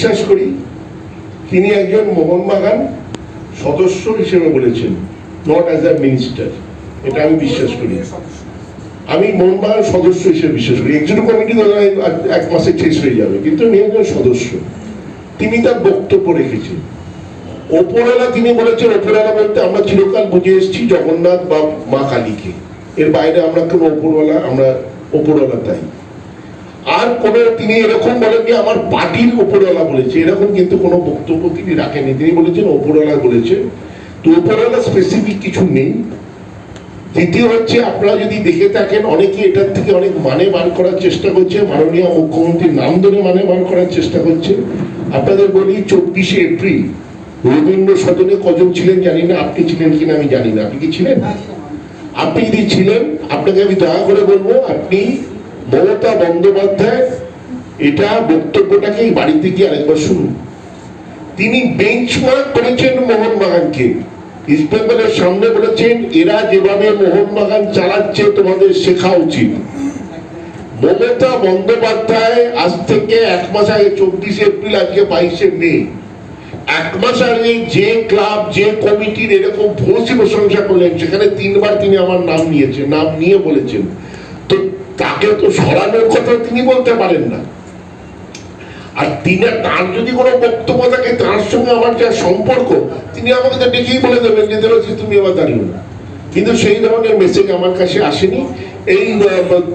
বিশ্বাস করি, তিনি একজন মোহনবাগান সদস্য হিসেবে বলেছেন নট অ্যাজ আ মিনিস্টার এটা আমি বিশ্বাস করি। আমি মোহনবাগান সদস্য হিসেবে বিশ্বাস করি। একজন কমিটি এক মাসে শেষ হয়ে যাবে, কিন্তু উনি একজন সদস্য। তিনি তার বক্তব্য রেখেছেন। ওপরওয়ালা তিনি বলেছেন, ওপরওয়ালা বলতে আমরা চিরকাল বুঝে এসেছি জগন্নাথ বা মা কালীকে। এর বাইরে আমরা কোনো ওপরওয়ালা, আমরা ওপরওয়ালা তাই। আর তিনি এরকম আমার পার্টির ওপরওয়ালা বলেছে। এরকম কিন্তু কোনো বক্তব্য তিনি তিনি বলেছেন ওপরওয়ালা বলেছে তো ওপরওয়ালা স্পেসিফিক কিছু নেই। দ্বিতীয় হচ্ছে, আপনারা যদি দেখে থাকেন, অনেকে এটার থেকে অনেক মানে বার করার চেষ্টা করছে। মাননীয় মুখ্যমন্ত্রীর নাম ধরে মানে বার করার চেষ্টা করছে। আপনাদের বলি, চব্বিশে এপ্রিল, রবীন্দ্র সদনে কজন ছিলেন জানি না, আপনি ছিলেন কিনা আমি জানি না। আপনি কি ছিলেন? আপনি যদি ছিলেন, আপনাকে আমি দয়া করে বলব, আপনি মমতা বন্দ্যোপাধ্যায়, এটা বক্তব্যটাকে বাড়িতে গিয়ে আরেকবার শুনুন। তিনি বেঞ্চমার্ক করেছেন মোহনবাগানকে ইস্ট বেঙ্গলের সামনে বলেছেন, এরা যেভাবে মোহনবাগান চালাচ্ছে, তোমাদের শেখা উচিত। মমতা বন্দ্যোপাধ্যায় আজ থেকে এক মাস আগে, চব্বিশে এপ্রিল, আজকে বাইশে মে। এক মাস আগে যে ক্লাব, যে কমিটির এরকম ভোজী প্রশংসা করলেন, সেখানে তিনবার তিনি আমার নাম নিয়েছেন, নাম নিয়ে বলেছেন। তাকে তো সরানোর কথা তিনি বলতে পারেন না। আর তিনি তার যদি কোনো বক্তব্য থাকে, তার সঙ্গে আমার যা সম্পর্ক, তিনি আমাকে তো ডেকেই বলে দেবেন যে দেবশ্রী তুমি আবার দাঁড়িয়ে না কিন্তু সেই ধরনের মেসেজ আমার কাছে আসেনি। এই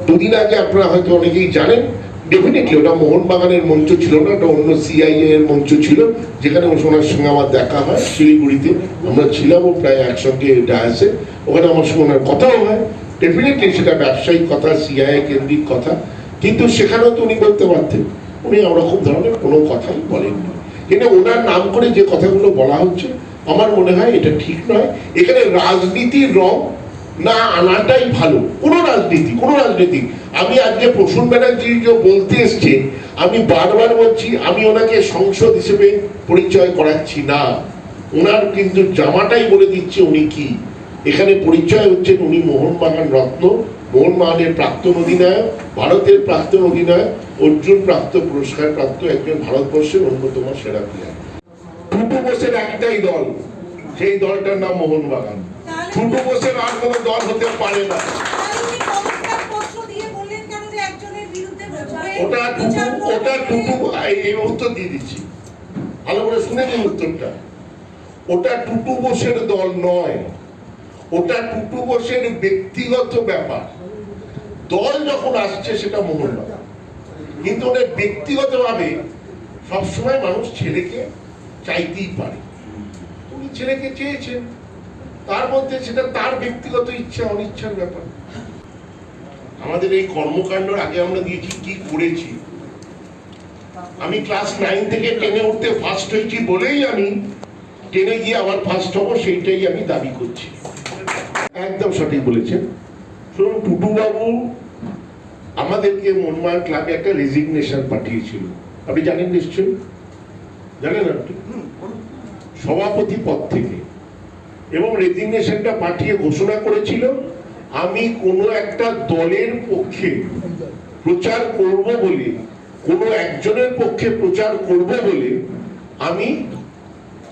দুদিন আগে আপনারা হয়তো অনেকেই জানেন ডেফিনেটলি ওটা মোহনবাগানের মঞ্চ ছিল না, ওটা অন্য সিআইএ এর মঞ্চ ছিল, যেখানে ওনার সঙ্গে আমার দেখা হয়, শিলিগুড়িতে। আমরা ছিলামও প্রায় একসঙ্গে ডায়াসে। ওখানে আমার সঙ্গে ওনার কথাও হয়। ডেফিনেটলি সেটা ব্যবসায়িক কথা সিআইএ কেন্দ্রিক কথা। কিন্তু সেখানেও তো উনি বলতে পারতেন, উনি ওরকম ধরনের কোনো কথাই বলেননি। কিন্তু ওনার নাম করে যে কথাগুলো বলা হচ্ছে, আমার মনে হয় এটা ঠিক নয়। এখানে রাজনীতির রং না আনাটাই ভালো। কোনো রাজনীতি কোনো রাজনীতি। আমি আজকে প্রসূন ব্যানার্জি যে বলতে এসছে, আমি বারবার বলছি, আমি ওনাকে সংসদ হিসেবে পরিচয় করাচ্ছি না। ওনার কিন্তু জামাটাই বলে দিচ্ছে উনি কি। এখানে পরিচয় হচ্ছেন উনি মোহনবাগান রত্ন। মোহনবাগানের প্রাক্তন অধিনায়ক ভারতের প্রাক্তন অধিনায়ক অর্জুন প্রাপ্ত পুরস্কার প্রাপ্ত একজন ভারতবর্ষের অন্যতম সেরা প্লেয়ার টুটু বোসের একটাই দল সেই দলটার নাম মোহনবাগান। টুটু বোসের আর কোনো দল হতে পারে না। ওটা করবেন? ওটা টুটু এই- এই উত্তর দিয়ে দিচ্ছি। ভালো করে শুনে নিন উত্তরটা। ওটা টুটু বোসের দল নয়। ওটা টুটু বোসের ব্যক্তিগত ব্যাপার। দল যখন আসছে, সেটা মোহনবাগান কিন্তু ওটা ব্যক্তিগতভাবে সবসময় মানুষ ছেলেকে চাইতেই পারে। উনি ছেলেকে চেয়েছেন। তার মধ্যে সেটা তার ব্যক্তিগত ইচ্ছা, অনিচ্ছার ব্যাপার। আমাদের এই কর্মকাণ্ডর আগে আমরা দিয়েছি কি করেছি? আমি ক্লাস নাইন থেকে টেনে উঠতে ফার্স্ট হয়েছি বলেই আমি, টেনে গিয়ে আবার ফার্স্ট হব, সেইটাই আমি দাবি করছি। একদম সঠিক বলেছেন। শুনুন টুটু বাবু আমাদেরকে মনমান ক্লাবে একটা রেজিগনেশন পাঠিয়েছিল। আপনি জানেন নিশ্চয়ই? জানেন সভাপতি পদ থেকে। এবং রেজিগনেশনটা পাঠিয়ে ঘোষণা করেছিল, আমি কোনো একটা দলের পক্ষে প্রচার করব বলে, কোনো একজনের পক্ষে প্রচার করব বলে আমি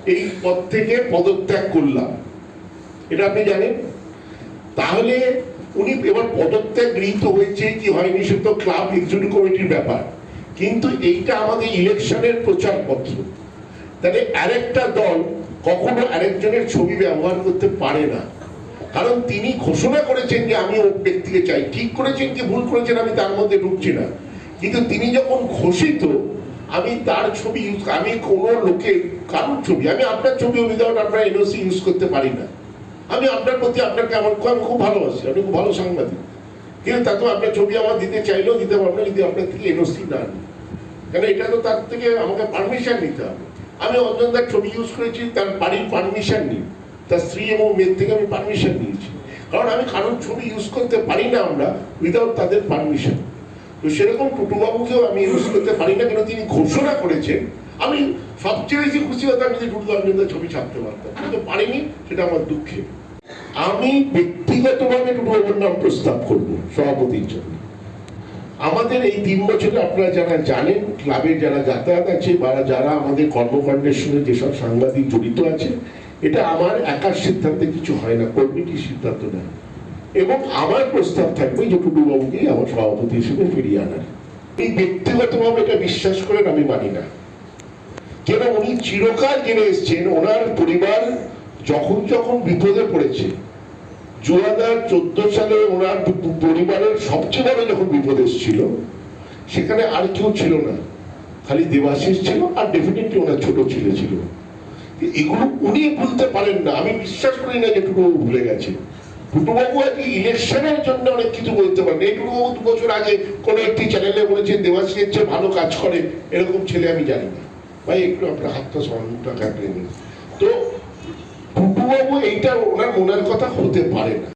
এই পদ থেকে পদত্যাগ করলাম। এটা আপনি জানেন? তাহলে উনি এবার পদত্যাগ গৃহীত হয়েছে কি হয়নি সে তো ক্লাব এক্সিকিউটিভ কমিটির ব্যাপার। কিন্তু এইটা আমাদের ইলেকশনের প্রচারপত্র। তাহলে আরেকটা দল কখনো আরেকজনের ছবি ব্যবহার করতে পারে না। কারণ তিনি ঘোষণা করেছেন যে আমি ওর ব্যক্তিকে চাই। ঠিক করেছেন কি ভুল করেছেন আমি তার মধ্যে ঢুকছি না। কিন্তু তিনি যখন ঘোষিত, আমি তার ছবি ইউজ আমি কোনো লোকের কারোর ছবি? আমি আপনার ছবি উইদাউট আপনার এনওসি ইউজ করতে পারি না। আমি আপনার প্রতি আপনাকে আমার আমি খুব ভালোবাসি, আপনি খুব ভালো সাংবাদিক। কিন্তু তাতেও আপনার ছবি আমার দিতে চাইলেও দিতে পারব না, যদি আপনার থেকে এনওসি না নিই কেন এটা তো তার থেকে আমাকে পারমিশন নিতে হবে। আমি অঞ্জনদার ছবি ইউজ করেছি, তার বাড়ির পারমিশন নিই। তার স্ত্রী এবং মেয়ের থেকে আমি পারমিশন নিয়েছি। কারণ আমি কারোর ছবি ইউজ করতে পারি না আমরা উইদাউট তাদের পারমিশন তো সেরকম টুটুবাবুকেও আমি ইউজ করতে পারি না, কেন তিনি ঘোষণা করেছেন, আমি সবচেয়ে বেশি খুশি হতাম যদি টুটু অঞ্জনদার ছবি ছাপতে পারতাম। কিন্তু পারিনি, সেটা আমার দুঃখে। আমি ব্যক্তিগতভাবে টুটুবাবুর নাম প্রস্তাব করব সভাপতির জন্য। আমাদের এই তিন বছরে আপনারা যারা জানেন, ক্লাবের যারা যাতায়াত আছে বা যারা আমাদের কর্মকাণ্ডের সঙ্গে যেসব সাংবাদিক জড়িত আছে, এটা আমার একার সিদ্ধান্তে কিছু হয় না কমিটির সিদ্ধান্ত নেয়। এবং আমার প্রস্তাব থাকবে যে টুডুবাবুকে আমার সভাপতি হিসেবে ফিরিয়ে আনার। এই ব্যক্তিগতভাবে এটা বিশ্বাস করেন আমি মানি না। কেন উনি চিরকাল জেনে এসছেন, ওনার পরিবার যখন যখন বিপদে পড়েছে দু হাজার চোদ্দ সালে ওনার পরিবারের সবচেয়ে বড় যখন বিপদ এসেছিল, সেখানে আর কেউ ছিল না। খালি দেবাশিস ছিল আর ডেফিনেটলি ওনার ছোট ছেলে ছিল। এগুলো উনি ভুলতে পারেন না। আমি বিশ্বাস করি না যে টুটুবাবু ভুলে গেছে। টুটুবাবু আর কি ইলেকশনের জন্য অনেক কিছু বলতে পারেন। এই টুটুবাবু দু বছর আগে কোনো একটি চ্যানেলে বলেছেন, দেবাশিসের চেয়ে ভালো কাজ করে। এরকম ছেলে আমি জানি না। ভাই, একটু আপনার হাতটা সমানটা কাটলেন তো টুটুবাবু এইটা ওনার মনের কথা হতে পারে না।